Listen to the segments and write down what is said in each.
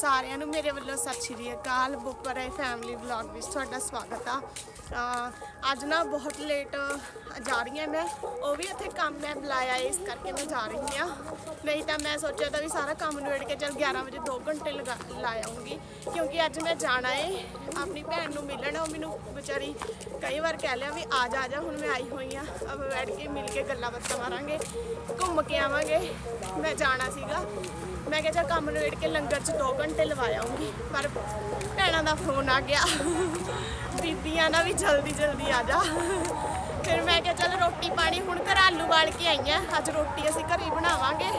ਸਾਰਿਆਂ ਨੂੰ ਮੇਰੇ ਵੱਲੋਂ ਸਤਿ ਸ਼੍ਰੀ ਅਕਾਲ ਬੁੱਪਰੇ ਫੈਮਿਲੀ ਵਲੌਗ ਵਿੱਚ ਤੁਹਾਡਾ ਸਵਾਗਤ ਆ। ਅੱਜ ਨਾ ਬਹੁਤ ਲੇਟ ਜਾ ਰਹੀ ਹਾਂ ਮੈਂ ਉਹ ਵੀ ਇੱਥੇ ਕੰਮ ਮੈਂ ਬੁਲਾਇਆ ਏ, ਇਸ ਕਰਕੇ ਮੈਂ ਜਾ ਰਹੀ ਹਾਂ। ਨਹੀਂ ਤਾਂ ਮੈਂ ਸੋਚਿਆ ਤਾਂ ਵੀ ਸਾਰਾ ਕੰਮ ਨਿਬੇੜ ਕੇ ਚੱਲ 11 ਵਜੇ 2 ਘੰਟੇ ਲਗਾ ਲਾ ਆਉਂਗੀ ਕਿਉਂਕਿ ਅੱਜ ਮੈਂ ਜਾਣਾ ਏ ਆਪਣੀ ਭੈਣ ਨੂੰ ਮਿਲਣ ਉਹ ਮੈਨੂੰ ਵਿਚਾਰੀ ਕਈ ਵਾਰ ਕਹਿ ਲਿਆ ਵੀ ਆ ਜਾ ਆ ਜਾ ਹੁਣ ਮੈਂ ਆਈ ਹੋਈ ਆ ਆਪਾਂ ਬੈਠ ਕੇ ਮਿਲ ਕੇ ਗੱਲਾਂ ਬਾਤਾਂ ਮਾਰਾਂਗੇ ਘੁੰਮ ਕੇ ਆਵਾਂਗੇ ਮੈਂ ਜਾਣਾ ਸੀਗਾ। ਮੈਂ ਕਿਹਾ ਚੱਲ ਕੰਮ ਨਿਬੇੜ ਕੇ ਲੰਗਰ 'ਚ 2 ਘੰਟੇ ਲਵਾ ਪਰ ਭੈਣਾਂ ਦਾ ਫੋਨ ਆ ਗਿਆ। ਬੀਬੀਆਂ ਨਾ ਵੀ ਜਲਦੀ ਜਲਦੀ ਆ ਜਾ। ਫਿਰ ਮੈਂ ਕਿਹਾ ਚੱਲ ਰੋਟੀ ਪਾਣੀ ਹੁਣ ਘਰ ਆਲੂ ਵਾਲ ਕੇ ਆਈ ਆ ਅੱਜ ਰੋਟੀ ਅਸੀਂ ਘਰੇ ਹੀ ਬਣਾਵਾਂਗੇ,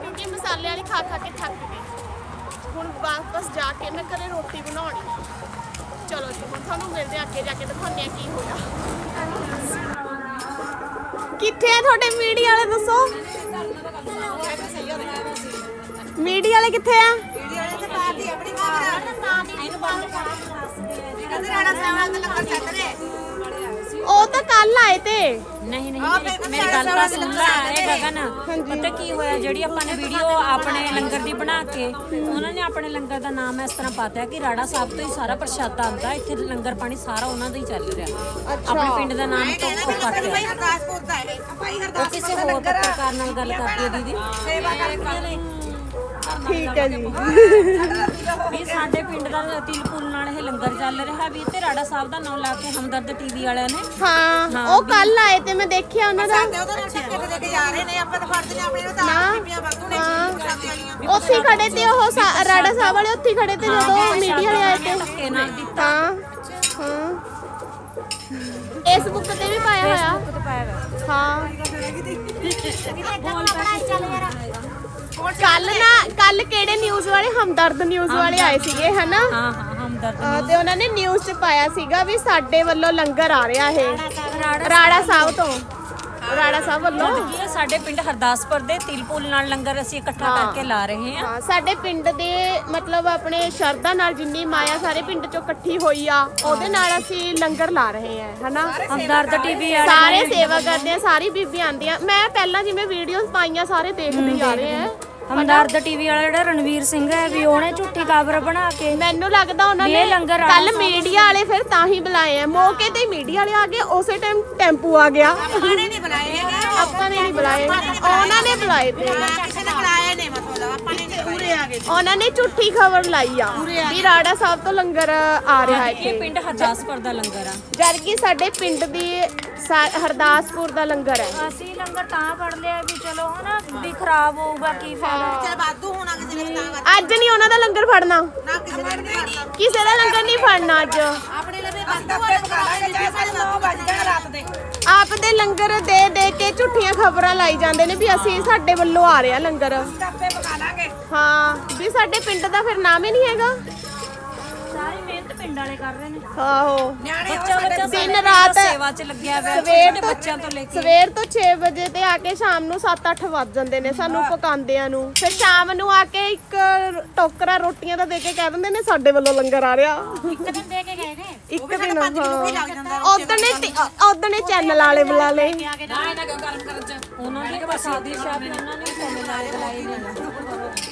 ਕਿਉਂਕਿ ਮਸਾਲੇ ਵਾਲੀ ਖਾ ਖਾ ਕੇ ਥੱਕ ਗਈ ਹੁਣ ਵਾਪਸ ਜਾ ਕੇ ਮੈਂ ਘਰੇ ਰੋਟੀ ਬਣਾਉਣੀ। ਚਲੋ ਜੀ, ਹੁਣ ਤੁਹਾਨੂੰ ਮਿਲਦੇ ਆ ਅੱਗੇ ਜਾ ਕੇ ਦਿਖਾਉਂਦੇ ਆ ਕੀ ਹੋਇਆ। ਕਿੱਥੇ ਆ ਤੁਹਾਡੇ ਮੀਡੀਆ ਵਾਲੇ, ਦੱਸੋ? ਮੀਡੀਆ ਵਾਲੇ ਕਿੱਥੇ ਆ? ਉਹ ਤਾਂ ਕੱਲ ਆਏ ਤੇ। ਨਹੀਂ ਨਹੀਂ ਮੇਰੀ ਗੱਲ ਤਾਂ ਸੁਣ ਲੈ ਇਹ ਗਗਨ। ਪਤਾ ਕੀ ਹੋਇਆ ਜਿਹੜੀ ਆਪਾਂ ਨੇ ਵੀਡੀਓ ਆਪਣੇ ਲੰਗਰ ਦੀ ਬਣਾ ਕੇ ਉਹਨਾਂ ਨੇ ਆਪਣੇ ਲੰਗਰ ਦਾ ਨਾਮ ਇਸ ਤਰ੍ਹਾਂ ਪਾਤਾ ਕਿ ਰਾੜਾ ਸਾਹਿਬ ਤੋਂ ਹੀ ਸਾਰਾ ਪ੍ਰਸ਼ਾਦਾ ਆਉਂਦਾ ਇੱਥੇ ਲੰਗਰ ਪਾਣੀ ਸਾਰਾ ਉਹਨਾਂ ਦਾ ਹੀ ਚੱਲ ਰਿਹਾ। ਆਪਣੇ ਪਿੰਡ ਦਾ ਨਾਮ ਤੋਂ ਉਹ ਕੱਟ ਲਿਆ ਉਹ ਕਿਸੇ ਹੋਰ ਪੱਤਰਕਾਰ ਨਾਲ ਗੱਲ ਕਰਦੀ ਹੈ ਦੀਦੀ। ਠੀਕ ਹੈ ਜੀ। ਵੀ ਸਾਡੇ ਪਿੰਡ ਦਾ ਤਿਲਪੁਲ ਨਾਲ ਇਹ ਲੰਗਰ ਚੱਲ ਰਿਹਾ ਵੀ ਤੇ ਰਾੜਾ ਸਾਹਿਬ ਦਾ ਨਾਮ ਲਾ ਕੇ ਹਮਦਰਦ ਟੀਵੀ ਵਾਲਿਆਂ ਨੇ। ਹਾਂ ਉਹ ਕੱਲ ਆਏ ਤੇ ਮੈਂ ਦੇਖਿਆ ਉਹਨਾਂ ਦਾ। ਨਾ ਉੱਥੇ ਹੀ ਖੜੇ ਤੇ ਉਹ ਸਾ- ਰਾੜਾ ਸਾਹਿਬ ਵਾਲੇ ਉੱਥੇ ਹੀ ਖੜੇ ਤੇ ਜਦੋਂ ਮੀਡੀਆ ਵਾਲੇ ਆਏ ਤੇ। ਧੱਕੇ ਨਾਲ ਦਿੱਤਾ। ਹਾਂ ਹਾਂ। ਫੇਸਬੁੱਕ ਤੇ ਵੀ ਪਾਇਆ ਹੋਇਆ। ਹਾਂ। ਕੱਲ ਨਾ ਕੱਲ ਕਿਹੜੇ ਨਿਊਜ਼ ਵਾਲੇ? ਹਮਦਰਦ ਨਿਊਜ਼ ਵਾਲੇ ਆਏ ਸੀਗੇ ਹਨਾ? ਹਾਂ ਹਾਂ ਹਮਦਰਦ ਅਹ ਤੇ ਉਹਨਾਂ ਨੇ ਨਿਊਜ਼ 'ਚ ਪਾਇਆ ਸੀਗਾ ਵੀ ਸਾਡੇ ਵੱਲੋਂ ਲੰਗਰ ਆ ਰਿਹਾ ਇਹ। ਰਾੜਾ ਸਾਹਿਬ ਤੋਂ। ਰਾੜਾ ਸਾਹਿਬ ਵੱਲੋਂ। ਕੀ ਹੈ, ਸਾਡੇ ਪਿੰਡ ਹਰਦਾਸਪੁਰ ਦੇ ਤਿਲਪੁਲ ਨਾਲ ਲੰਗਰ ਅਸੀਂ ਇਕੱਠਾ ਕਰਕੇ ਲਾ ਰਹੇ ਹਾਂ। ਹਾਂ ਸਾਡੇ ਪਿੰਡ ਦੇ ਮਤਲਬ ਆਪਣੇ ਸ਼ਰਧਾ ਨਾਲ ਜਿੰਨੀ ਮਾਇਆ ਸਾਰੇ ਪਿੰਡ ਚੋਂ ਇਕੱਠੀ ਹੋਈ ਆ ਉਹਦੇ ਨਾਲ ਅਸੀਂ ਲੰਗਰ ਲਾ ਰਹੇ ਹਾਂ ਹਨਾ? ਹਮਦਰਦ ਟੀਵੀ ਵਾਲੇ ਸਾਰੇ ਸੇਵਾ ਕਰਦੇ ਆ ਸਾਰੀ ਬੀਬੀਆਂ ਆਂਦੀਆਂ ਮੈਂ ਪਹਿਲਾਂ ਜਿਵੇਂ ਵੀਡੀਓਜ਼ ਪਾਈਆਂ ਸਾਰੇ ਦੇਖਦੇ ਆ ਰਹੇ ਆ। ਹਮਦਰਦ ਟੀਵੀ ਵਾਲਾ ਜਿਹੜਾ ਰਣਵੀਰ ਸਿੰਘ ਹੈ ਵੀ ਉਹਨੇ ਝੂਠੀ ਖਬਰ ਬਣਾ ਕੇ ਮੈਨੂੰ ਲੱਗਦਾ ਉਹਨਾਂ ਵੀ ਨੇ ਲੰਗਰ ਕੱਲ ਮੀਡੀਆ ਵਾਲੇ ਫਿਰ ਤਾਂ ਹੀ ਬੁਲਾਏ ਆ। ਮੌਕੇ ਤੇ ਮੀਡੀਆ ਵਾਲੇ ਆ ਗਏ ਉਸੇ ਟਾਈਮ ਟੈਂਪੂ ਆ ਗਿਆ। ਆਪਾਂ ਨੇ ਨਹੀਂ ਬੁਲਾਏ ਆਪਾਂ ਨੇ ਨਹੀਂ ਬੁਲਾਏ ਉਹਨਾਂ ਨੇ ਬੁਲਾਏ ਤੇ। ਉਹਨਾਂ ਨੇ ਝੂਠੀ ਖਬਰ ਲਾਈ ਆ ਵੀ ਰਾੜਾ ਸਾਹਿਬ ਤੋਂ ਲੰਗਰ ਆ ਰਿਹਾ ਹੈ ਇਹ ਇੱਥੇ ਪਿੰਡ ਹਰਦਾਸਪੁਰ ਦਾ ਲੰਗਰ ਆ। ਜਦ ਕਿ ਸਾਡੇ ਪਿੰਡ ਦੀ ਸਾ- ਹਰਦਾਸਪੁਰ ਦਾ ਲੰਗਰ ਹੈ। ਅਸੀਂ ਲੰਗਰ ਤਾਂ ਫੜ ਲਿਆ ਵੀ ਚਲੋ ਹਨਾ ਵੀ ਖਰਾਬ ਹੋਊਗਾ ਕੀ ਫਾਇਦਾ। ਅੱਜ ਨਹੀਂ ਉਹਨਾਂ ਦਾ ਲੰਗਰ ਫੜਨਾ। ਕਿਸੇ ਦਾ ਲੰਗਰ ਨਹੀਂ ਫੜਨਾ ਅੱਜ। ਆਪ ਦੇ ਲੰਗਰ ਦੇ ਦੇ ਕੇ ਝੂਠੀਆਂ ਖਬਰਾਂ ਲਾਈ ਜਾਂਦੇ ਨੇ ਵੀ ਅਸੀਂ ਸਾਡੇ ਵੱਲੋਂ ਆ ਰਿਹਾ ਲੰਗਰ। ਹਾਂ ਵੀ ਸਾਡੇ ਪਿੰਡ ਦਾ ਫਿਰ ਨਾਮ ਹੀ ਨਹੀਂ ਹੈਗਾ। ਸਾਰੀ ਮਿਹਨਤ ਪਿੰਡ ਵਾਲੇ ਕਰ ਰਹੇ ਨੇ। ਆਹੋ। ਬੱਚਾ ਬੱਚਾ ਦਿਨ ਸਾਡੇ ਰਾਤ ਪਿੰਡ ਸੇਵਾ 'ਚ ਲੱਗਿਆ ਹੋਇਆ ਸਵੇਰ ਛੋਟੇ ਤੋਂ ਬੱਚਿਆਂ ਤੋਂ ਲੈ ਕੇ। ਸਵੇਰ ਤੋਂ 6 ਵਜੇ ਤੇ ਆ ਕੇ ਸ਼ਾਮ ਨੂੰ 7-8 ਵੱਜ ਜਾਂਦੇ ਨੇ ਸਾਨੂੰ ਪਕਾਉਂਦਿਆਂ ਨੂੰ। ਫਿਰ ਸ਼ਾਮ ਨੂੰ ਆ ਕੇ ਇੱਕ ਟੋਕਰਾ ਰੋਟੀਆਂ ਦਾ ਦੇ ਕੇ ਕਹਿ ਦਿੰਦੇ ਨੇ ਸਾਡੇ ਵੱਲੋਂ ਲੰਗਰ ਆ ਰਿਹਾ। ਇੱਕ ਦਿਨ ਦੇ ਕੇ ਗਏ ਨੇ? ਇੱਕ ਦਿਨ ਹਾਂ। ਉਦੋਂ ਨੇ। ਉਦੋਂ ਨੇ ਚੈਨਲ ਵਾਲੇ ਬੁਲਾ ਲਏ। ਉਹਨਾਂ ਉਹਨਾਂ ਨੇ ਬੁਲਾਏ ਨੇ।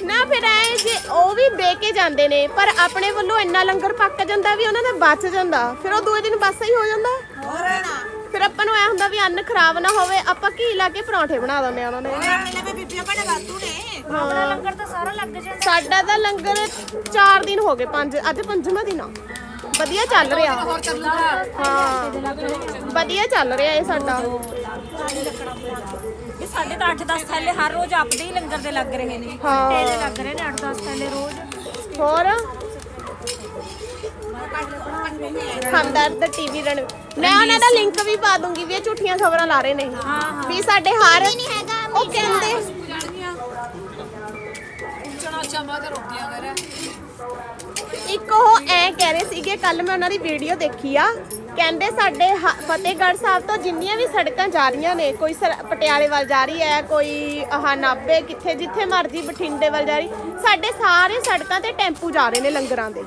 ਨਾ ਫਿਰ ਐ ਜੇ ਉਹ ਦੇ ਕੇ ਜਾਂਦੇ ਨੇ ਪਰ ਆਪਣੇ ਵੱਲੋਂ ਇੰਨਾ ਲੰਗਰ ਪੱਕ ਜਾਂਦਾ ਵੀ ਉਹਨਾਂ ਦਾ ਬਚ ਜਾਂਦਾ। ਫਿਰ ਉਹ ਦੂਏ ਦਿਨ ਬਸ ਹੀ ਹੋ ਜਾਂਦਾ। ਫਿਰ ਆਪਾਂ ਨੂੰ ਐ ਹੁੰਦਾ ਵੀ ਅੰਨ ਖਰਾਬ ਨਾ ਹੋਵੇ ਆਪਾਂ ਘੀ ਲਾ ਕੇ ਪਰੌਂਠੇ ਬਣਾ ਦਿੰਦੇ ਆ ਉਹਨਾਂ ਨੇ। ਆਪਣਾ ਲੰਗਰ ਤਾਂ ਸਾਰਾ ਲੱਗ ਜਾਂਦਾ। ਸਾਡਾ ਤਾਂ ਲੰਗਰ 4 ਦਿਨ ਹੋ ਗਏ ਪੰਜ ਅੱਜ ਪੰਜਵਾਂ ਦਿਨ ਆ। ਵਧੀਆ ਚੱਲ ਰਿਹਾ। ਹਾਂ। ਵਧੀਆ ਚੱਲ ਰਿਹਾ ਇਹ ਸਾਡਾ। ਸਾਡੇ ਤਾਂ 8-10 ਥੈਲੇ ਹਰ ਰੋਜ਼ ਆਪਦੇ ਹੀ ਲੰਗਰ ਦੇ ਲੱਗ ਰਹੇ ਨੇ। ਹਾਂ। ਥੈਲੇ ਲੱਗ ਰਹੇ ਨੇ 8-10 ਥੈਲੇ ਰੋਜ਼। ਹੋਰ? ਹਮਦਰਦ ਟੀਵੀ ਰਣ ਮੈਂ ਉਹਨਾਂ ਦਾ ਲਿੰਕ ਵੀ ਪਾ ਦੂੰਗੀ ਵੀ ਇਹ ਝੂਠੀਆਂ ਖਬਰਾਂ ਲਾ ਰਹੇ ਨੇ ਵੀ ਸਾਡੇ ਹਾਰ ਉਹ ਕਹਿੰਦੇ ਇੱਕ ਉਹ ਐ ਕਹਿ ਰਹੇ ਸੀਗੇ ਕੱਲ ਮੈਂ ਉਹਨਾਂ ਦੀ ਵੀਡੀਓ ਦੇਖੀ ਆ। ਕਹਿੰਦੇ ਸਾਡੇ ਹ- ਫਤਿਹਗੜ੍ਹ ਸਾਹਿਬ ਤੋਂ ਜਿੰਨੀਆਂ ਵੀ ਸੜਕਾਂ ਜਾ ਰਹੀਆਂ ਨੇ ਕੋਈ ਸਰ- ਪਟਿਆਲੇ ਵੱਲ ਜਾ ਰਹੀ ਹੈ ਕੋਈ ਆਹ ਨਾਭੇ ਕਿੱਥੇ ਜਿੱਥੇ ਮਰਜ਼ੀ ਬਠਿੰਡੇ ਵੱਲ ਜਾ ਰਹੀ ਸਾਡੇ ਸਾਰੇ ਸੜਕਾਂ ਤੇ ਟੈਂਪੂ ਜਾ ਰਹੇ ਨੇ ਲੰਗਰਾਂ ਦੇ।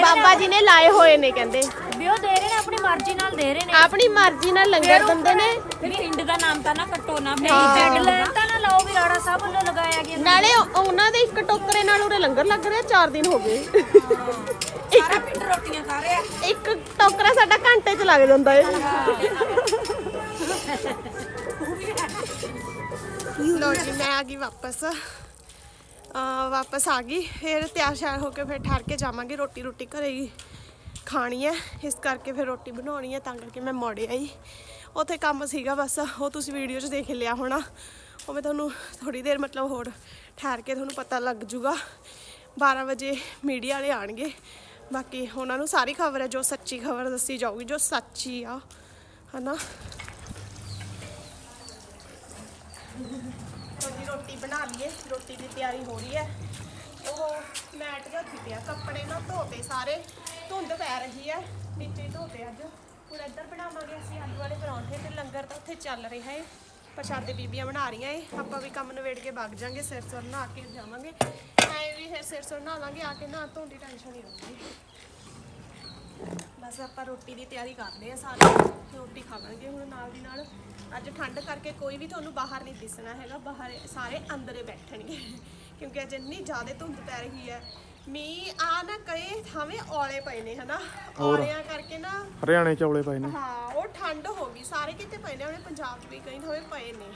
ਬਾਬਾ ਜੀ ਨੇ ਲਾਏ ਹੋਏ ਨੇ ਕਹਿੰਦੇ। ਵੀ ਉਹ ਦੇ ਰਹੇ ਨੇ ਆਪਣੀ ਮਰਜ਼ੀ ਨਾਲ ਦੇ ਰਹੇ ਨੇ। ਆਪਣੀ ਮਰਜ਼ੀ ਨਾਲ ਲੰਗਰ ਦਿੰਦੇ ਨੇ। ਵੀ ਪਿੰਡ ਦਾ ਨਾਮ ਤਾਂ ਨਾ ਕੱਟੋ ਨਾ ਮੇਰੀ ਜੱਡ ਲੈਣ ਤਾਂ ਨਾ ਉਹ ਵੀ ਰਾੜਾ ਸਾਹਿਬ ਵੱਲੋਂ ਲਗਾਇਆ ਗਿਆ। ਨਾਲੇ ਉਹ- ਉਹਨਾਂ ਦੇ ਇੱਕ ਟੋਕਰੇ ਨਾਲ ਉਰੇ ਲੰਗਰ ਲੱਗ ਰਿਹਾ 4 ਦਿਨ ਹੋ ਗਏ। ਸਾਰਾ ਪਿੰਡ ਰੋਟੀਆਂ ਖਾ ਰਿਹਾ। ਇੱਕ ਟੋਕਰਾ ਸਾਡਾ ਘੰਟੇ ਚ ਲੱਗ ਜਾਂਦਾ ਏ। ਲੋ ਜੀ ਮੈਂ ਆ ਗਈ ਵਾਪਸ। ਆ ਵਾਪਸ ਆ ਗਈ। ਫਿਰ ਤਿਆਰ ਸ਼ਿਆਰ ਹੋ ਕੇ ਫਿਰ ਠਹਿਰ ਕੇ ਜਾਵਾਂਗੇ। ਰੋਟੀ ਰੋਟੀ ਘਰੇ ਹੀ ਖਾਣੀ ਹੈ। ਇਸ ਕਰਕੇ ਫਿਰ ਰੋਟੀ ਬਣਾਉਣੀ ਹੈ ਤਾਂ ਕਰਕੇ ਮੈਂ ਮੋੜੇ ਆਈ। ਉੱਥੇ ਕੰਮ ਸੀਗਾ ਬਸ। ਉਹ ਤੁਸੀਂ ਵੀਡੀਓ 'ਚ ਦੇਖ ਲਿਆ ਹੋਣਾ। ਉਹ ਮੈਂ ਤੁਹਾਨੂੰ ਥੋੜੀ ਦੇਰ ਮਤਲਬ ਹੋਰ ਠਹਿਰ ਕੇ ਤੁਹਾਨੂੰ ਪਤਾ ਲੱਗ ਜੂਗਾ। 12 ਵਜੇ ਮੀਡੀਆ ਵਾਲੇ ਆਣਗੇ ਬਾਕੀ ਉਹਨਾਂ ਨੂੰ ਸਾਰੀ ਖਬਰ ਹੈ, ਜੋ ਸੱਚੀ ਖਬਰ ਦੱਸੀ ਜਾਊਗੀ, ਜੋ ਸੱਚੀ ਆ, ਹਨਾ? ਤੁਹਾਡੀ ਰੋਟੀ ਬਣਾ ਲਈਏ, ਰੋਟੀ ਦੀ ਤਿਆਰੀ ਹੋ ਰਹੀ ਹੈ। ਉਹ ਮੈਟ ਜਿਹਾ ਉੱਥੇ ਪਿਆ ਕੱਪੜੇ ਨਾ ਧੋਤੇ ਸਾਰੇ, ਧੁੰਦ ਪੈ ਰਹੀ ਹੈ, ਨੀਚੇ ਧੋਤੇ ਅੱਜ। ਹੁਣ ਇੱਧਰ ਬਣਾਵਾਂਗੇ ਅਸੀਂ ਆਲੂ ਵਾਲੇ ਪਰੌਂਠੇ, ਤੇ ਲੰਗਰ ਤਾਂ ਉੱਥੇ ਚੱਲ ਰਿਹਾ ਏ। ਪ੍ਰਸ਼ਾਦੇ ਬੀਬੀਆਂ ਬਣਾ ਰਹੀਆਂ ਏ। ਆਪਾਂ ਵੀ ਕੰਮ ਨਵੇੜ ਕੇ ਵਗ ਜਾਾਂਗੇ ਸਿਰ ਸੁਰ ਨਹਾ ਕੇ ਜਾਵਾਂਗੇ। ਐ ਫਿਰ ਸਿਰ ਸੁਰ ਨਹਾ ਲਾਂਗੇ ਆ ਕੇ ਨਾ ਧੋਣ ਦੀ ਟੈਨਸ਼ਨ ਨਹੀਂ ਰਹੂਗੀ ਬਸ ਆਪਾਂ ਰੋਟੀ ਦੀ ਤਿਆਰੀ ਕਰਦੇ ਆ ਸਾਰੇ ਰੋਟੀ ਖਾਵਾਂਗੇ ਹੁਣ ਨਾਲ ਦੀ ਨਾਲ। ਅੱਜ ਠੰਡ ਕਰਕੇ ਕੋਈ ਵੀ ਤੁਹਾਨੂੰ ਬਾਹਰ ਨਹੀਂ ਦਿਸਣਾ ਹੈਗਾ ਬਾਹਰ ਸਾਰੇ ਅੰਦਰੇ ਬੈਠਣਗੇ ਕਿਉਂਕਿ ਅੱਜ ਇੰਨੀ ਜ਼ਿਆਦਾ ਧੁੰਦ ਪੈ ਰਹੀ ਹੈ। ਮੀਂਹ ਆ ਨਾ ਕਈ ਥਾਵੇਂ ਔਲੇ ਪਏ ਨੇ ਹਨਾ? ਔਲਿਆਂ ਕਰਕੇ ਨਾ ਹਰਿਆਣੇ ਚੌਲੇ ਪਏ ਨੇ। ਹਾਂ ਉਹ ਠੰਡ ਹੋ ਗਈ ਸਾਰੇ ਕਿਤੇ ਪਏ ਨੇ ਉਹਨੇ ਪੰਜਾਬ 'ਚ ਵੀ ਕਈ ਥਾਵੇਂ ਪਏ ਨੇ।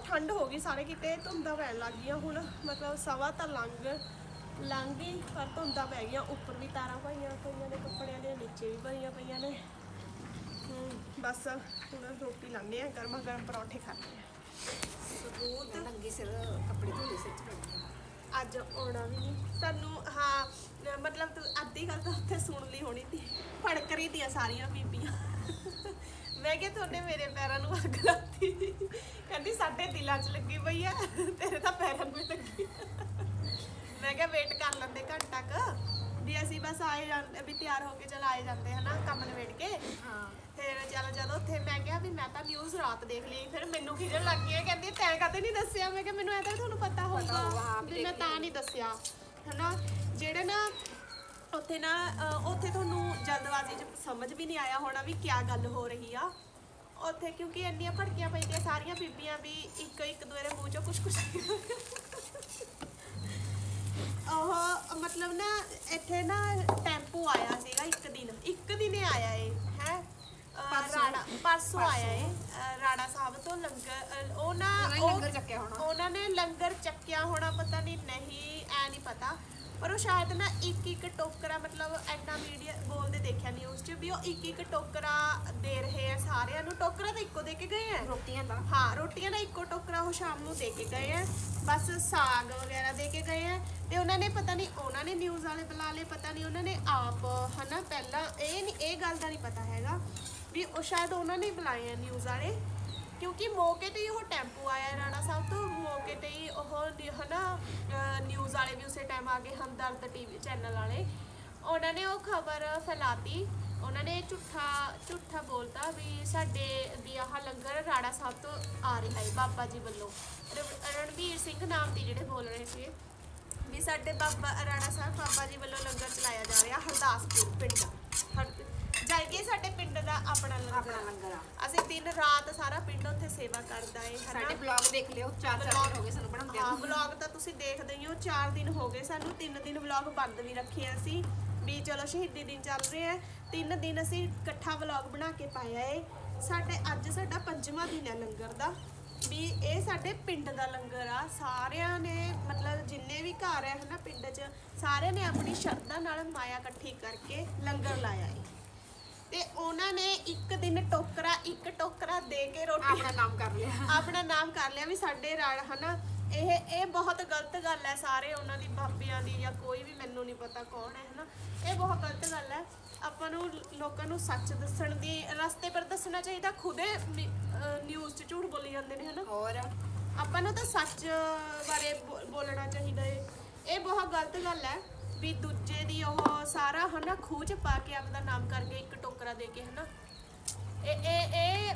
ਉਹ ਠੰਡ ਹੋ ਗਈ ਸਾਰੇ ਕਿਤੇ ਧੁੰਦਾਂ ਪੈਣ ਲੱਗ ਗਈਆਂ ਹੁਣ ਮਤਲਬ ਸਵਾ ਤਾਂ ਲੰਘ ਲੰਘ ਗਈ ਪਰ ਧੁੰਦਾਂ ਪੈ ਗਈਆਂ ਉੱਪਰ ਵੀ ਤਾਰਾਂ ਪਾਈਆਂ ਪਈਆਂ ਨੇ ਕੱਪੜਿਆਂ ਦੇ ਨੀਚੇ ਵੀ ਭਰੀਆਂ ਪਈਆਂ ਨੇ। ਬਸ ਹੁਣ ਰੋਟੀ ਲਾਉਂਦੇ ਆ ਗਰਮਾ ਗਰਮ ਪਰੌਂਠੇ ਖਾਂਦੇ ਆ। ਸਬੂਤ? ਨੰਗੀ ਸਿਰ ਕੱਪੜੇ ਧੋਲੇ ਸਿਰ ਚ ਅੱਜ ਆਉਣਾ ਵੀ ਨਹੀਂ। ਸਾਨੂੰ ਹਾਂ ਮਤਲਬ ਅੱਧੀ ਗੱਲ ਤਾਂ ਉੱਥੇ ਸੁਣ ਲਈ ਹੋਣੀ ਤੀ ਫੜਕ ਰਹੀ ਦੀਆਂ ਸਾਰੀਆਂ ਬੀਬੀਆਂ। ਮੈਂ ਕਿਹਾ ਤੁਹਾਡੇ ਮੇਰੇ ਪੈਰਾਂ ਨੂੰ ਅੱਗ ਲਾਤੀ। ਕਹਿੰਦੀ ਸਾਡੇ ਦਿਲਾਂ 'ਚ ਲੱਗੀ ਪਈ ਆ ਤੇਰੇ ਤਾਂ ਪੈਰਾਂ ਨੂੰ ਹੀ ਲੱਗੀ ਮੈਂ ਕਿਹਾ ਵੇਟ ਕਰ ਲੈਂਦੇ ਘੰਟਾ ਕ ਵੀ ਅਸੀਂ ਬਸ ਆਏ ਜਾਂਦੇ ਵੀ ਤਿਆਰ ਹੋ ਕੇ ਚਲ ਆਏ ਜਾਂਦੇ ਹਨਾ ਕੰਮ ਨਿਬੇੜ ਕੇ। ਹਾਂ। ਫਿਰ ਚੱਲ ਜਦੋਂ ਉੱਥੇ ਮੈਂ ਕਿਹਾ ਵੀ ਮੈਂ ਤਾਂ ਨਿਊਜ਼ ਰਾਤ ਦੇਖ ਲਈ ਫਿਰ ਮੈਨੂੰ ਖਿਜਣ ਲੱਗ ਗਈ ਕਹਿੰਦੀ ਤੈਂ ਕਾਤੇ ਨਹੀਂ ਦੱਸਿਆ? ਮੈਂ ਕਿਹਾ ਮੈਨੂੰ ਐ ਤਾਂ ਤੁਹਾਨੂੰ ਪਤਾ ਹੋਊਗਾ ਵੀ ਮੈਂ ਤਾਂ ਨਹੀਂ ਦੱਸਿਆ ਹਨਾ। ਜਿਹੜੇ ਨਾ ਉੱਥੇ ਨਾ ਉੱਥੇ ਤੁਹਾਨੂੰ ਜਲਦਬਾਜ਼ੀ 'ਚ ਸਮਝ ਵੀ ਨਹੀਂ ਆਇਆ ਹੋਣਾ ਵੀ ਕੀ ਗੱਲ ਹੋ ਰਹੀ ਆ। ਉੱਥੇ ਕਿਉਂਕਿ ਇੰਨੀਆਂ ਭੜਕੀਆਂ ਪੈਂਦੀਆਂ ਸਾਰੀਆਂ ਬੀਬੀਆਂ ਵੀ ਇੱਕ ਇੱਕ ਦੂਰੇ ਮੂੰਹ 'ਚੋਂ ਕੁਛ ਕੁਛ ਉਹ ਮਤਲਬ ਨਾ ਇੱਥੇ ਨਾ ਟੈਂਪੂ ਆਇਆ ਸੀਗਾ ਇੱਕ ਦਿਨ। ਇੱਕ ਦਿਨੇ ਆਇਆ ਏ ਹੈ? ਰਾੜਾ ਪਰਸੋਂ ਆਇਆ ਏ ਰਾੜਾ ਸਾਹਿਬ ਤੋਂ ਲੰਗਰ ਉਹ ਨਾ ਉਹ- ਲੰਗਰ ਚੱਕਿਆ ਹੋਣਾ। ਉਹਨਾਂ ਨੇ ਲੰਗਰ ਚੱਕਿਆ ਹੋਣਾ ਪਤਾ ਨਹੀਂ ਨਹੀਂ ਐ ਨਹੀਂ ਪਤਾ। ਪਰ ਉਹ ਸ਼ਾਇਦ ਨਾ ਇੱਕ ਇੱਕ ਟੋਕਰਾ ਮਤਲਬ ਐਡਾ ਮੀਡੀਆ ਬੋਲਦੇ ਦੇਖਿਆ ਨਿਊਜ਼ 'ਚ ਵੀ ਉਹ ਇੱਕ ਇੱਕ ਟੋਕਰਾ ਦੇ ਰਹੇ ਆ ਸਾਰਿਆਂ ਨੂੰ। ਟੋਕਰਾ ਤਾਂ ਇੱਕੋ ਦੇ ਕੇ ਗਏ ਆ? ਰੋਟੀਆਂ ਦਾ। ਹਾਂ ਰੋਟੀਆਂ ਦਾ ਇੱਕੋ ਟੋਕਰਾ ਉਹ ਸ਼ਾਮ ਨੂੰ ਦੇ ਕੇ ਗਏ ਆ। ਬਸ ਸਾਗ ਵਗੈਰਾ ਦੇ ਕੇ ਗਏ ਆ। ਤੇ ਉਹਨਾਂ ਨੇ ਪਤਾ ਨਹੀਂ ਉਹਨਾਂ ਨੇ ਨਿਊਜ਼ ਵਾਲੇ ਬੁਲਾ ਲਏ ਪਤਾ ਨਹੀਂ ਉਹਨਾਂ ਨੇ ਆਪ ਹਨਾ ਪਹਿਲਾਂ ਇਹ ਨਹੀਂ ਇਹ ਗੱਲ ਦਾ ਨਹੀਂ ਪਤਾ ਹੈਗਾ ਵੀ ਉਹ ਸ਼ਾਇਦ ਉਹਨਾਂ ਨੇ ਬੁਲਾਏ ਆ ਨਿਊਜ਼ ਵਾਲੇ। ਕਿਉਂਕਿ ਮੌਕੇ ਤੇ ਹੀ ਉਹ ਟੈਂਪੂ ਆਇਆ ਰਾਣਾ ਸਾਹਿਬ ਤੋਂ, ਮੌਕੇ ਤੇ ਹੀ ਉਹ ਨਿ- ਹਨਾ ਨਿਊਜ਼ ਵਾਲੇ ਵੀ ਉਸੇ ਟਾਈਮ ਆ ਗਏ, ਹਮਦਰਦ ਟੀਵੀ ਚੈਨਲ ਵਾਲੇ। ਉਹਨਾਂ ਨੇ ਉਹ ਖਬਰ ਫੈਲਾਤੀ। ਉਹਨਾਂ ਨੇ ਝੂਠਾ ਝੂਠਾ ਬੋਲਤਾ ਵੀ ਸਾਡੇ ਵੀ ਆਹ ਲੰਗਰ ਰਾੜਾ ਸਾਹਿਬ ਤੋਂ ਆ ਰਿਹਾ ਹੈ ਬਾਬਾ ਜੀ ਵੱਲੋਂ। ਰਵ- ਰਣਵੀਰ ਸਿੰਘ ਨਾਮ ਦੀ ਜਿਹੜੇ ਬੋਲ ਰਹੇ ਸੀ ਵੀ ਸਾਡੇ ਬਾਬਾ, ਰਾਣਾ ਸਾਹਿਬ ਬਾਬਾ ਜੀ ਵੱਲੋਂ ਲੰਗਰ ਚਲਾਇਆ ਜਾ ਰਿਹਾ ਹਰਦਾਸਪੁਰ ਪਿੰਡ ਦਾ। ਹਰ ਜਾਈਏ ਸਾਡੇ ਪਿੰਡ ਦਾ ਆਪਣਾ ਲੰਗਰ ਆਪਣਾ ਲੰਗਰ ਆ। ਅਸੀਂ ਦਿਨ ਰਾਤ ਸਾਰਾ ਪਿੰਡ ਉੱਥੇ ਸੇਵਾ ਕਰਦਾ ਏ ਹਨਾ? ਸਾਡੇ ਬਲੌਗ ਦੇਖ ਲਿਓ ਚਾਰ ਚਾਰ ਦਿਨ ਹੋ ਗਏ ਸਾਨੂੰ ਬਣਾਉਂਦੇ ਹਾਂ ਵਲੌਗ ਤਾਂ ਤੁਸੀਂ ਦੇਖਦੇ ਹੀ ਹੋ 4 ਦਿਨ ਹੋ ਗਏ ਸਾਨੂੰ 3 ਦਿਨ ਵਲੌਗ ਬੰਦ ਵੀ ਰੱਖੇ ਆ ਅਸੀਂ ਵੀ ਚਲੋ ਸ਼ਹੀਦੀ ਦਿਨ ਚੱਲ ਰਹੇ ਆ 3 ਦਿਨ ਅਸੀਂ ਇਕੱਠਾ ਵਲੌਗ ਬਣਾ ਕੇ ਪਾਇਆ ਏ। ਸਾਡੇ ਅੱਜ ਸਾਡਾ ਪੰਜਵਾਂ ਦਿਨ ਹੈ ਲੰਗਰ ਦਾ। ਵੀ ਇਹ ਸਾਡੇ ਪਿੰਡ ਦਾ ਲੰਗਰ ਆ। ਸਾਰਿਆਂ ਨੇ ਮਤਲਬ ਜਿੰਨੇ ਵੀ ਘਰ ਹੈ ਹਨਾ ਪਿੰਡ 'ਚ ਸਾਰਿਆਂ ਨੇ ਆਪਣੀ ਸ਼ਰਧਾ ਨਾਲ ਮਾਇਆ ਇਕੱਠੀ ਕਰਕੇ ਲੰਗਰ ਲਾਇਆ ਏ। ਉਹਨਾਂ ਨੇ ਇੱਕ ਦਿਨ ਟੋਕਰਾ ਇੱਕ ਟੋਕਰਾ ਦੇ ਕੇ ਰੋਟੀ ਆਪਣਾ ਨਾਮ ਕਰ ਲਿਆ। ਆਪਣਾ ਨਾਮ ਕਰ ਲਿਆ ਵੀ ਸਾਡੇ ਰਾੜ ਹਨਾ? ਇਹ ਇਹ ਬਹੁਤ ਗਲਤ ਗੱਲ ਹੈ ਸਾਰੇ ਉਹਨਾਂ ਦੀ ਬਾਬਿਆਂ ਦੀ ਜਾਂ ਕੋਈ ਵੀ ਮੈਨੂੰ ਨਹੀਂ ਪਤਾ ਕੌਣ ਹੈ ਹਨਾ? ਇਹ ਬਹੁਤ ਗਲਤ ਗੱਲ ਹੈ। ਆਪਾਂ ਨੂੰ ਲੋਕਾਂ ਨੂੰ ਸੱਚ ਦੱਸਣ ਦੀ ਰਸਤੇ ਪਰ ਦੱਸਣਾ ਚਾਹੀਦਾ। ਖੁਦੇ ਨਿਊਜ਼ 'ਚ ਝੂਠ ਬੋਲੀ ਜਾਂਦੇ ਨੇ ਹਨਾ? ਹੋਰ? ਆਪਾਂ ਨੂੰ ਤਾਂ ਸੱਚ ਬਾਰੇ ਬੋਲਣਾ ਚਾਹੀਦਾ ਏ। ਇਹ ਬਹੁਤ ਗਲਤ ਗੱਲ ਹੈ। ਵੀ ਦੂਜੇ ਦੀ ਉਹ ਸਾਰਾ ਹਨਾ ਚ ਪਾ ਕੇ ਆਪਦਾ ਨਾਮ ਕਰਕੇ ਇੱਕ ਟੋਕਰਾ ਦੇ ਕੇ ਹਨਾ। ਇਹ ਇਹ ਇਹ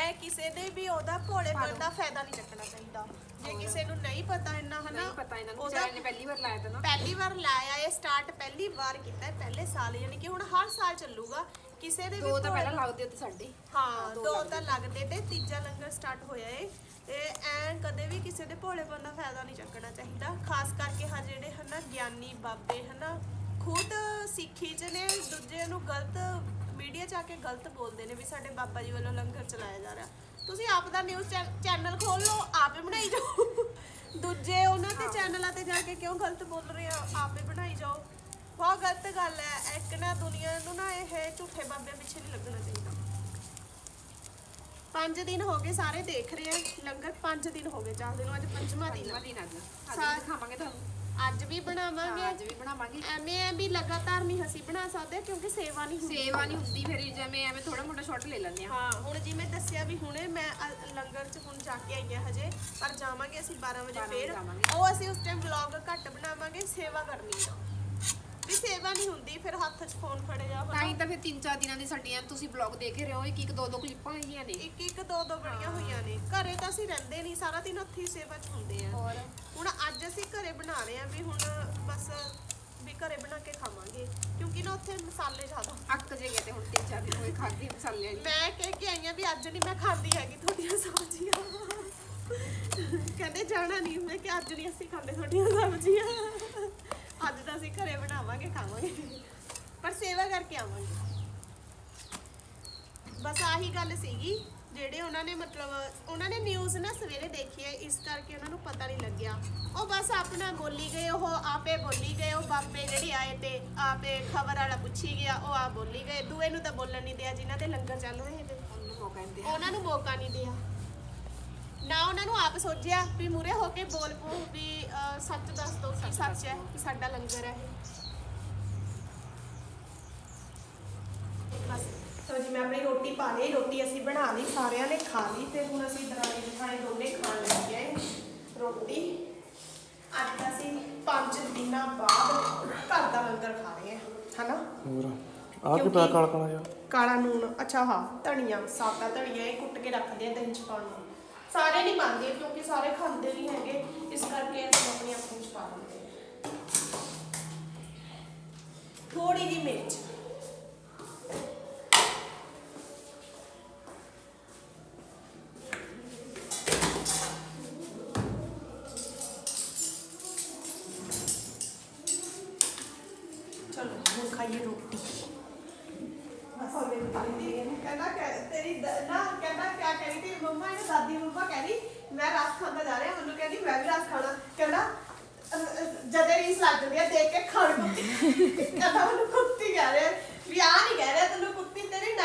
ਐ ਕਿਸੇ ਦੇ ਵੀ ਉਹਦਾ ਭੋਲੇਪਨ ਦਾ ਫਾਇਦਾ ਨਹੀਂ ਚੱਕਣਾ ਚਾਹੀਦਾ। ਜੇ ਕਿਸੇ ਨੂੰ ਨਹੀਂ ਪਤਾ ਇੰਨਾ ਹਨਾ ਨਹੀਂ ਪਤਾ ਇਹਨਾਂ ਨੂੰ ਉਹਦਾ ਵਿਚਾਰਿਆਂ ਨੇ ਪਹਿਲੀ ਵਾਰ ਲਾਇਆ ਤਾਂ ਨਾ। ਪਹਿਲੀ ਵਾਰ ਲਾਇਆ ਇਹ ਸਟਾਰਟ ਪਹਿਲੀ ਵਾਰ ਕੀਤਾ ਹੈ ਪਹਿਲੇ ਸਾਲ ਯਾਨੀ ਕਿ ਹੁਣ ਹਰ ਸਾਲ ਚੱਲੂਗਾ। ਕਿਸੇ ਦੇ ਵੀ ਦੋ ਤਾਂ ਭੋਲੇ- ਪਹਿਲਾਂ ਲੱਗਦੇ ਉੱਤੇ ਸਾਡੇ। ਹਾਂ ਦੋ ਤਾਂ ਲੱਗਦੇ ਤੇ ਤੀਜਾ ਲੰਗਰ ਸਟਾਰਟ ਹੋਇਆ ਏ। ਤੇ ਐ ਕਦੇ ਵੀ ਕਿਸੇ ਦੇ ਭੋਲੇਪਨ ਦਾ ਫਾਇਦਾ ਨਹੀਂ ਚੱਕਣਾ ਚਾਹੀਦਾ। ਖਾਸ ਕਰਕੇ ਹਾਂ ਜਿਹੜੇ ਹਨਾ ਗਿਆਨੀ ਬਾਬੇ ਹਨਾ ਖੁਦ ਸਿੱਖੀ ਚ ਨੇ ਦੂਜੇ ਨੂੰ ਗਲਤ ਮੀਡੀਆ ਚ ਆ ਕੇ ਗਲਤ ਬੋਲਦੇ ਨੇ ਵੀ ਸਾਡੇ ਬਾਬਾ ਜੀ ਵੱਲੋਂ ਲੰਗਰ ਚਲਾਇਆ ਜਾ ਰਿਹਾ। ਤੁਸੀਂ ਆਪ ਦਾ ਨਿਊਜ਼ ਚੈਨਲ ਖੋਲ ਲਓ ਆਪੇ ਬਣਾਈ ਜਾਓ। ਦੂਜੇ ਉਹਨਾਂ ਤੇ ਚੈਨਲਾਂ ਤੇ ਜਾ ਕੇ ਕਿਉਂ ਗਲਤ ਬੋਲ ਰਹੇ ਆ ਆਪੇ ਬਣਾਈ ਜਾਓ। ਬਹੁਤ ਗਲਤ ਗੱਲ ਹੈ ਇੱਕ ਨਾ ਦੁਨੀਆ ਨੂੰ ਨਾ ਇਹ ਝੂਠੇ ਬਾਬਿਆਂ ਪਿੱਛੇ ਨਹੀਂ ਲੱਗਣਾ ਚਾਹੀਦਾ। ਪੰਜ ਦਿਨ ਹੋ ਗਏ ਸਾਰੇ ਦੇਖ ਰਹੇ ਆ। ਲੰਗਰ ਪੰਜ ਦਿਨ ਹੋ ਗਏ ਚੱਲਦੇ ਨੂੰ ਅੱਜ ਪੰਜਵਾਂ ਦਿਨ। ਆ। ਦਿਨ ਅੱਜ। ਖਾਵਾਂਗੇ ਤੁਹਾਨੂੰ। ਅੱਜ ਵੀ ਬਣਾਵਾਂਗੇ। ਅੱਜ ਵੀ ਬਣਾਵਾਂਗੇ। ਐਵੇਂ ਐ ਵੀ ਲਗਾਤਾਰ ਨਹੀਂ ਅਸੀਂ ਬਣਾ ਸਕਦੇ ਕਿਉਂਕਿ ਸੇਵਾ ਨਹੀਂ ਹੁੰਦੀ। ਸੇਵਾ ਨਹੀਂ ਹੁੰਦੀ ਫਿਰ ਜਿਵੇਂ ਐਵੇਂ ਥੋੜਾ ਮੋਟਾ ਸ਼ਾਟ ਲੈ ਲੈਂਦੇ ਆ ਹਾਂ ਹੁਣ ਜਿਵੇਂ ਦੱਸਿਆ ਵੀ ਹੁਣੇ ਮੈਂ ਅ- ਲੰਗਰ ਚ ਹੁਣ ਜਾ ਕੇ ਆਈ ਹਾਂ ਹਜੇ ਪਰ ਜਾਵਾਂਗੇ ਅਸੀਂ 12 ਵਜੇ 12 ਵਜੇ ਫੇਰ। ਜਾਵਾਂਗੇ। ਉਹ ਅਸੀਂ ਉਸ ਟਾਈਮ ਵਲੌਗ ਘੱਟ ਬਣਾਵਾਂਗੇ ਸੇਵਾ ਕਰਨੀ ਆ। ਵੀ ਸੇਵਾ ਨਹੀਂ ਹੁੰਦੀ ਫਿਰ ਹੱਥ 'ਚ ਫੋਨ ਫੜੇ ਜਾ ਤਾਂ ਹੀ ਤਾਂ ਫਿਰ 3-4 ਦਿਨਾਂ ਦੀ ਸਾਡੀਆਂ ਤੁਸੀਂ ਬਲੌਗ ਦੇਖ ਰਹੇ ਹੋ ਇੱਕ ਇੱਕ ਦੋ ਦੋ ਕਲਿੱਪਾਂ ਹੈਗੀਆਂ ਨੇ। ਇੱਕ ਇੱਕ ਦੋ ਦੋ ਬਣੀਆਂ ਹੋਈਆਂ ਨੇ। ਘਰੇ ਤਾਂ ਅਸੀਂ ਰਹਿੰਦੇ ਨਹੀਂ ਸਾਰਾ ਦਿਨ ਉੱਥੇ ਹੀ ਸੇਵਾ 'ਚ ਹੁੰਦੇ ਆ। ਹੋਰ? ਹੁਣ ਅੱਜ ਅਸੀਂ ਘਰੇ ਬਣਾ ਰਹੇ ਆ ਵੀ ਹੁਣ ਬਸ ਵੀ ਘਰੇ ਬਣਾ ਕੇ ਖਾਵਾਂਗੇ ਕਿਉਂਕਿ ਨਾ ਉੱਥੇ ਮਸਾਲੇ ਜ਼ਿਆਦਾ ਅੱਕ ਜੇ ਗਏ ਤੇ ਹੁਣ 3-4 ਦਿਨ ਹੋਏ ਖਾਦੀ ਮਸਾਲੇ ਵਾਲੀ। ਮੈਂ ਕਹਿ ਕੇ ਆਈ ਆ ਵੀ ਅੱਜ ਨਹੀਂ ਮੈਂ ਖਾਂਦੀ ਹੈਗੀ ਤੁਹਾਡੀਆਂ ਸਬਜ਼ੀਆਂ। ਕਹਿੰਦੇ ਜਾਣਾ ਨਹੀਂ ਮੈਂ ਕਿ ਅੱਜ ਨਹੀਂ ਅਸੀਂ ਖਾਂਦੇ ਤੁਹਾਡੀਆਂ ਸਬਜ਼ੀਆਂ। ਅੱਜ ਤਾਂ ਅਸੀਂ ਘਰੇ ਬਣਾਵਾਂਗੇ ਖਾਵਾਂਗੇ। ਪਰ ਸੇਵਾ ਕਰਕੇ ਆਵਾਂਗੇ। ਬਸ ਆਹੀ ਗੱਲ ਸੀਗੀ ਜਿਹੜੇ ਉਹਨਾਂ ਨੇ ਮਤਲਬ ਉਹਨਾਂ ਨੇ ਨਿਊਜ਼ ਨਾ ਸਵੇਰੇ ਦੇਖੀ ਹੈ ਇਸ ਕਰਕੇ ਉਹਨਾਂ ਨੂੰ ਪਤਾ ਨਹੀਂ ਲੱਗਿਆ। ਉਹ ਬਸ ਆਪਣਾ ਬੋਲੀ ਗਏ ਉਹ ਆਪੇ ਬੋਲੀ ਗਏ ਉਹ ਬਾਬੇ ਜਿਹੜੇ ਆਏ ਤੇ ਆਪੇ ਖਬਰ ਵਾਲਾ ਪੁੱਛੀ ਗਿਆ ਉਹ ਆ ਬੋਲੀ ਗਏ। ਦੂਏ ਨੂੰ ਤਾਂ ਬੋਲਣ ਨਹੀਂ ਦਿਆ ਜਿਨ੍ਹਾਂ ਦੇ ਲੰਗਰ ਚੱਲ ਰਹੇ ਆ ਉਹਨਾਂ ਨੂੰ ਮੌਕਾ ਨਹੀਂ ਦਿਆ। ਨਾ ਉਹਨਾਂ ਨੂੰ ਆਪ ਸੋਚਿਆ ਵੀ ਮੂਰੇ ਹੋ ਕੇ ਬੋਲ ਪੋ ਵੀ ਅਹ, ਸੱਚ ਦੱਸ ਦੋ ਕਿ ਸੱਚ ਹੈ ਕਿ ਸਾਡਾ ਲੰਗਰ ਹੈ। ਇਹ ਬਸ। ਸੋ ਜੀ ਮੈਂ ਆਪਣੀ ਰੋਟੀ ਪਾ ਲਈ ਰੋਟੀ ਅਸੀਂ ਬਣਾ ਲਈ ਸਾਰਿਆਂ ਨੇ ਖਾ ਲਈ ਤੇ ਹੁਣ ਅਸੀਂ ਦਰਾਣੀ ਜਠਾਣੀ ਦੋਨੇ ਖਾਣ ਲੱਗੇ ਆਏ ਰੋਟੀ। ਅੱਜ ਅਸੀਂ ਪੰਜ ਦਿਨਾਂ ਬਾਅਦ ਘਰ ਦਾ ਲੰਗਰ ਖਾ ਰਹੇ ਹਾਂ ਹਨਾ? ਹੋਰ ਆ ਕੀ ਪਿਆ ਕਾਲਾ ਕਾਲਾ ਜਿਹਾ? ਕਾਲਾ ਨੂਣ ਅੱਛਾ ਹਾਂ ਧਨੀਆ ਸਾਦਾ ਧਨੀਆ ਇਹ ਕੁੱਟ ਕੇ ਰੱਖਦੇ ਆ ਦਿਨ ਚ ਪਾਉਣ ਨੂੰ। ਸਾਰੇ ਨਹੀਂ ਪਾਉਂਦੇ ਕਿਉਂਕਿ ਸਾਰੇ ਖਾਂਦੇ ਨਹੀਂ ਹੈਗੇ। ਇਸ ਕਰਕੇ ਅਸੀਂ ਆਪਣੀ ਆਪਣੀ ਚ ਪਾ ਦਿੰਦੇ ਹਾਂ। ਥੋੜੀ ਜਿਹੀ ਮਿਰਚ।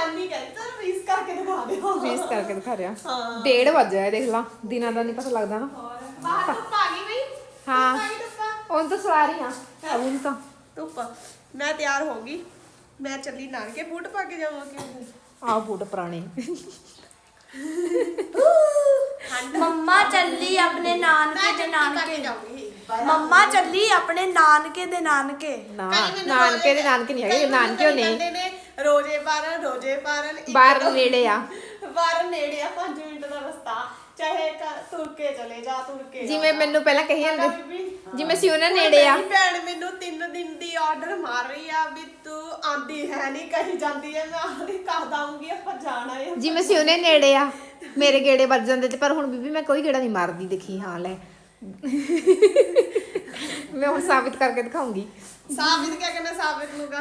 ਨਾਨੀ ਕਹਿੰਦੀ ਤੈਨੂੰ ਰੀਸ ਕਰਕੇ ਦਿਖਾ ਦੇ ਫੇਸ ਕਰਕੇ ਦਿਖਾ ਰਿਹਾ। ਹਾਂ। ਡੇਢ ਵਜੇ ਹੈ ਦੇਖ ਲਾ। ਦਿਨਾਂ ਦਾ ਨਹੀਂ ਪਤਾ ਲੱਗਦਾ ਨਾ। ਹੋਰ ਬਾਹਰ ਧੁੱਪ ਆ ਗਈ ਬਈ। ਹਾਂ। ਧੁੱਪ ਆ ਗਈ ਧੁੱਪ। ਹੁਣ ਤਾਂ ਸਵਾ ਰਹੀ ਆ। ਹੁਣ ਤਾਂ। ਧੁੱਪ। ਮੈਂ ਤਿਆਰ ਹੋ ਗਈ। ਮੈਂ ਚੱਲੀ ਨਾਨਕੇ ਬੂਟ ਪਾ ਕੇ ਜਾਵਾਂਗੇ ਆਹ ਬੂਟ ਪੁਰਾਣੇ। ਮੰਮਾ ਚੱਲੀ ਆਪਣੇ ਨਾਨਕੇ ਦੇ ਨਾਨਕੇ। ਜਾਊਂਗੀ। ਮੰਮਾ ਚੱਲੀ ਆਪਣੇ ਨਾਨਕੇ ਦੇ ਨਾਨਕੇ। ਨਾ ਨਾਨਕੇ ਦੇ ਨਾਨਕੇ ਨਹੀਂ ਹੈਗੇ ਨਾਨਕੇ ਕਈ ਨੇ ਕਹਿੰਦੇ ਨੇ ਰੋਜੇ ਬਾਰਨ ਰੋਜੇ ਬਾਰਨ ਇੱਕ ਬਾਹਰ ਨੇੜੇ ਆ। ਬਾਹਰ ਨੇੜੇ ਆ 5 ਮਿੰਟ ਦਾ ਰਸਤਾ। ਚਾਹੇ ਘਰ ਤੁਰ ਕੇ ਚਲੇ ਜਾ ਤੁਰ ਕੇ। ਜਿਵੇਂ ਮੈਨੂੰ ਪਹਿਲਾਂ ਕਹੀ ਜਾਂਦੇ ਬੀਬੀ, ਜਿਵੇਂ ਸੀ ਉਹਨਾਂ ਨੇੜੇ ਆ। ਮੇਰੀ ਭੈਣ ਮੈਨੂੰ 3 ਦਿਨ ਦੀ ਆਰਡਰ ਮਾਰ ਰਹੀ ਆ ਵੀ ਤੂੰ ਆਂਦੀ ਹੈ ਨਹੀਂ ਕਹੀ ਜਾਂਦੀ ਹੈ ਮੈਂ ਆਹੀ ਕਹ ਦਾਂਗੀ ਆਪਾਂ ਜਾਣਾ ਹੈ ਜਿਵੇਂ ਸੀ ਉਹਨੇ ਨੇੜੇ ਆ ਮੇਰੇ ਗੇੜੇ ਵੱਜ ਜਾਂਦੇ ਤੇ ਪਰ ਹੁਣ ਬੀਬੀ ਮੈਂ ਕੋਈ ਗੇੜਾ ਨਹੀਂ ਮਾਰਦੀ ਦੇਖੀ ਹਾਂ ਲੈ। ਮੈਂ ਹੁਣ ਸਾਬਿਤ ਕਰਕੇ ਦਿਖਾਉਂਗੀ। ਸਾਬਿਤ ਕਰਕੇ ਮੈਂ ਸਾਬਿਤ ਨੂੰ ਉਹ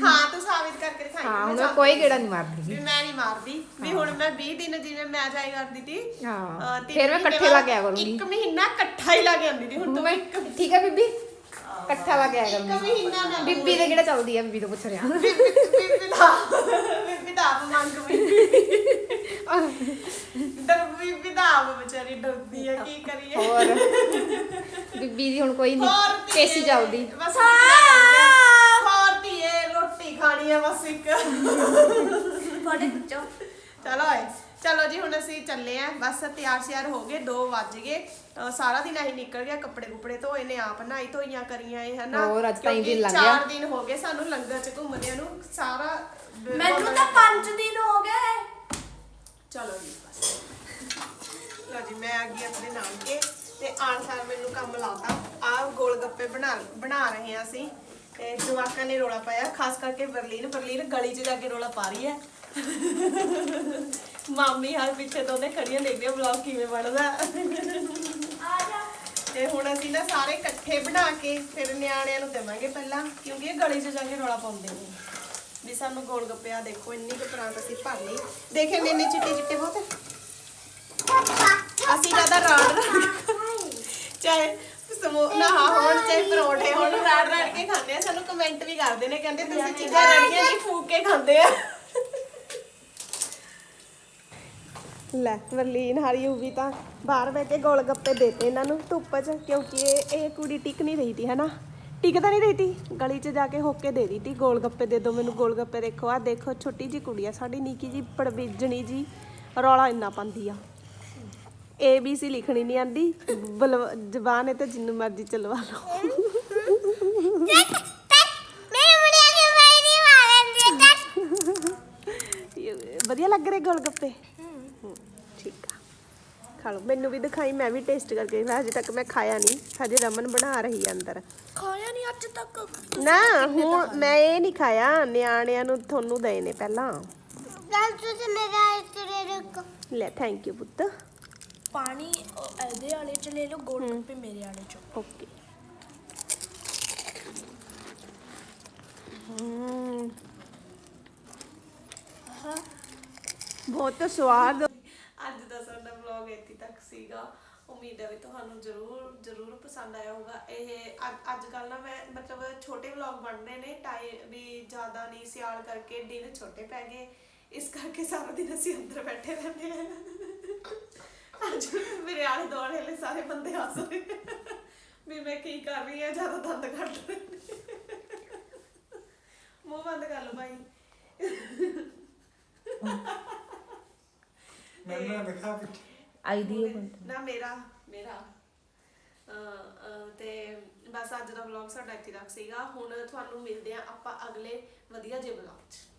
ਹਾਂ ਤੂੰ ਸਾਬਿਤ ਕਰਕੇ ਦਿਖਾਈ। ਹਾਂ ਮੈਂ ਹੁਣ ਮੈਂ ਸਾਬਿਤ ਕੋਈ ਗੇੜਾ ਨਹੀਂ ਮਾਰਦੀ। ਵੀ ਮੈਂ ਨਹੀਂ ਮਾਰਦੀ। ਵੀ ਹੁਣ ਮੈਂ 20 ਦਿਨ ਜਿਵੇਂ ਮੈਂ ਜਾਈ ਕਰਦੀ ਸੀ ਹਾਂ। ਫਿਰ ਮੈਂ ਇਕੱਠੇ ਬਾਅਦ ਲਾ ਕੇ ਆਇਆ ਕਰੂੰਗੀ। ਇੱਕ ਮਹੀਨਾ ਇਕੱਠਾ ਹੀ ਲਾ ਕੇ ਆਉਂਦੀ ਸੀ ਹੁਣ ਤਾਂ ਮੈਂ ਠੀਕ ਆ ਬੀਬੀ? ਇਕੱਠਾ ਲਾ ਕੇ ਆਇਆ ਇੱਕ ਕਰੂੰਗੀ ਮਹੀਨਾ ਮੈਂ ਬੀਬੀ ਦੇ ਕਿਹੜਾ ਚੱਲਦੀ ਆ? ਬੀਬੀ ਤੋਂ ਪੁੱਛ ਰਿਹਾ। ਬੀਬੀ ਬੀਬੀ ਆਪ ਮੰਗ ਬੀਬੀ ਡਰ ਬੀਬੀ ਦਾ ਆਪ ਵਿਚਾਰੀ ਡਰਦੀ ਹੈ ਕੀ ਕਰੀਏ? ਹੋਰ। ਬੀਬੀ ਦੀ ਹੁਣ ਕੋਈ ਹੋਰ ਨਹੀਂ ਧੀਏ, ਕੇਸੀ ਚੱਲਦੀ। ਬਸ ਹੋਰ ਧੀਏ ਰੋਟੀ ਖਾਣੀ ਹੈ ਬਸ ਇੱਕ। ਖਿੱਚੋ ਚਲੋ ਓਏ ਚਲੋ ਜੀ ਹੁਣ ਅਸੀਂ ਚੱਲੇ ਆਂ। ਬਸ ਤਿਆਰ ਸ਼ਿਆਰ ਹੋ ਗਏ 2 ਵੱਜ ਗਏ। ਅਹ ਸਾਰਾ ਦਿਨ ਅਸੀਂ ਨਿਕਲ ਗਿਆ ਕੱਪੜੇ ਕੁਪੜੇ ਧੋਏ ਨੇ ਆਪ ਨਹਾਈ ਧੋਈਆਂ ਕਰੀਆਂ ਇਹ ਹਨਾ? ਹੋਰ, ਅੱਜ ਤਾਂ ਦਿਨ ਲੰਘ ਚਾਰ ਗਿਆ। ਦਿਨ ਹੋ ਗਏ ਸਾਨੂੰ ਲੰਗਰ ਚ ਘੁੰਮਦਿਆਂ ਨੂੰ ਸਾਰਾ ਬ- ਮੈਨੂੰ ਤਾਂ 5 ਦਿਨ ਹੋ ਗਏ। ਚਲੋ ਜੀ ਬਸ। ਲਓ ਜੀ ਮੈਂ ਆ ਗਈ ਆਪਣੇ ਨਾਨਕੇ ਤੇ ਆਣ ਸਾਰ ਮੈਨੂੰ ਕੰਮ ਲਾਤਾ। ਆ ਗੋਲ ਗੱਪੇ ਬਣਾ ਬਣਾ ਰਹੇ ਆ ਅਸੀਂ। ਤੇ ਜਵਾਕਾਂ ਨੇ ਰੋਲਾ ਪਾਇਆ ਖਾਸ ਕਰਕੇ ਬਰਲੀਨ ਬਰਲੀਨ ਗਲੀ 'ਚ ਜਾ ਕੇ ਰੋਲਾ ਪਾ ਰਹੀ ਹੈ। ਮਾਮੀ ਹਾਲ ਪਿੱਛੇ ਤੋਂ ਉਹਨੇ ਖੜੀਆਂ ਦੇਖਦੀਆਂ ਵਲੌਗ ਕਿਵੇਂ ਬਣਦਾ। ਤੇ ਹੁਣ ਅਸੀਂ ਨਾ ਸਾਰੇ ਇਕੱਠੇ ਬਣਾ ਕੇ ਫਿਰ ਨਿਆਣਿਆਂ ਨੂੰ ਦੇਵਾਂਗੇ ਪਹਿਲਾਂ, ਕਿਉਂਕਿ ਇਹ ਗਲੀ 'ਚ ਜਾ ਕੇ ਰੌਲਾ ਪਾਉਂਦੇ ਨੇ। ਵੀ ਸਾਨੂੰ ਗੋਲ ਗੱਪੇ ਆ ਦੇਖੋ, ਇੰਨੀ ਕੁ ਪਰਾਂਠ ਅਸੀਂ ਭਰ ਲਈ। ਦੇਖੇ ਨੇ ਇੰਨੇ ਚਿੱਟੇ ਚਿੱਟੇ ਬਹੁਤ। ਅਸੀਂ ਜ਼ਿਆਦਾ ਰਾੜ ਰਾੜ ਚਾਹੇ ਸਮੋ ਨਾ ਹੋਣ, ਚਾਹੇ ਪਰੌਂਠੇ ਹੋਣ, ਰਾੜ ਰਾੜ ਕੇ ਖਾਂਦੇ ਆ। ਸਾਨੂੰ ਕਮੈਂਟ ਵੀ ਕਰਦੇ ਨੇ, ਕਹਿੰਦੇ ਤੁਸੀਂ ਚੀਜ਼ਾਂ ਰੜੀਆਂ ਨਹੀਂ ਫੂਕ ਕੇ ਖਾਂਦੇ ਆ। ਲੈ ਵਰਲੀਨ ਹਾਰੀ ਵੀ ਤਾਂ ਬਾਹਰ ਬੈ ਕੇ ਗੋਲ ਗੱਪੇ ਦੇਤੇ ਇਹਨਾਂ ਨੂੰ ਧੁੱਪ 'ਚ ਕਿਉਂਕਿ ਇਹ ਇਹ ਕੁੜੀ ਟਿਕ ਨਹੀਂ ਰਹੀ ਤੀ ਹਨਾ? ਟਿਕ ਤਾਂ ਨਹੀਂ ਰਹੀ ਤੀ ਗਲੀ 'ਚ ਜਾ ਕੇ ਹੋ ਕੇ ਦੇ ਦਿੱਤੀ ਗੋਲ ਗੱਪੇ ਦੇ ਦਿਓ ਮੈਨੂੰ ਗੋਲ ਗੱਪੇ ਦੇਖੋ ਆ ਦੇਖੋ ਛੋਟੀ ਜੀ ਕੁੜੀ ਆ ਸਾਡੀ ਨਿੱਕੀ ਜੀ ਪੜਵੀਜਣੀ ਜੀ ਰੌਲਾ ਇੰਨਾ ਪਾਉਂਦੀ ਆ। ਏ ਬੀ ਸੀ ਲਿਖਣੀ ਨਹੀਂ ਆਂਦੀ ਜ਼ਬਾਨ ਹੈ ਤਾਂ ਜਿੰਨੂੰ ਮਰਜ਼ੀ ਚਲਵਾ ਲਓ। ਇਹ ਵਧੀਆ ਲੱਗ ਰਹੇ ਗੋਲ ਗੱਪੇ? ਖਾ ਲਓ। ਮੈਨੂੰ ਵੀ ਦਿਖਾਈ ਮੈਂ ਵੀ ਟੇਸਟ ਕਰਕੇ ਹਜੇ ਤੱਕ ਮੈਂ ਖਾਇਆ ਨਹੀਂ। ਹਜੇ ਰਮਨ ਬਣਾ ਰਹੀ ਹੈ ਅੰਦਰ। ਖਾਇਆ ਨਹੀਂ ਅੱਜ ਤੱਕ? ਨਾ ਹੁਣ ਮੈਂ ਇਹ ਨਹੀਂ ਖਾਇਆ। ਨਿਆਣਿਆਂ ਨੂੰ ਤੁਹਾਨੂੰ ਦਏ ਨੇ ਪਹਿਲਾਂ। ਗੱਲ ਤੁਸੀਂ ਮੇਰਾ ਇਤਰੇ ਰੁਕ ਲੈ ਥੈਂਕ ਯੂ ਪੁੱਤ। ਪਾਣੀ ਉਹ ਇਹਦੇ ਵਾਲੇ ਚ ਲੈ ਲਓ ਗੋਲ ਗੱਪੇ ਮੇਰੇ ਵਾਲੇ ਚ। ਓਕੇ ਬਹੁਤ ਸਵਾਦ ਦਾ ਵਲੌਗ ਇੱਥੇ ਤੱਕ ਸੀਗਾ, ਉਮੀਦ ਹੈ ਵੀ ਤੁਹਾਨੂੰ ਜ਼ਰੂਰ ਜ਼ਰੂਰ ਪਸੰਦ ਆਇਆ ਹੋਊਗਾ। ਇਹ ਅੱਜ ਕੱਲ ਨਾ ਮੈਂ, ਮਤਲਬ ਛੋਟੇ ਵਲੌਗ ਬਣ ਰਹੇ ਨੇ ਟਾਈਮ ਵੀ ਜ਼ਿਆਦਾ ਨਹੀਂ, ਸਿਆਲ ਕਰਕੇ ਦਿਨ ਛੋਟੇ ਪੈ ਗਏ। ਇਸ ਕਰਕੇ ਸਾਰਾ ਦਿਨ ਅਸੀਂ ਅੰਦਰ ਬੈਠੇ ਰਹਿੰਦੇ ਹਾਂ। ਅੱਜ ਮੇਰੇ ਆਲੇ ਦੁਆਲੇ ਵਾਲੇ ਸਾਰੇ ਬੰਦੇ ਹੱਸ ਰਹੇ ਵੀ ਮੈਂ ਕੀ ਕਰ ਰਹੀ ਹਾਂ, ਜ਼ਿਆਦਾ ਦੰਦ ਕੱਢ ਰਹੇ ਮੂੰਹ ਬੰਦ ਕਰ ਲਓ ਭਾਈ। ਮੈਨੂੰ ਦਿਖਾ ਪਿੱਛੇ। ਦੀ ਨਾ ਮੇਰਾ ਮੇਰਾ। ਅਹ, ਤੇ ਬਸ ਅੱਜ ਦਾ ਵਲੌਗ ਸਾਡਾ ਇੱਥੇ ਤੱਕ ਸੀਗਾ। ਹੁਣ ਤੁਹਾਨੂੰ ਮਿਲਦੇ ਆ ਆਪਾਂ ਅਗਲੇ ਵਧੀਆ ਜਿਹੇ ਵਲੌਗ 'ਚ।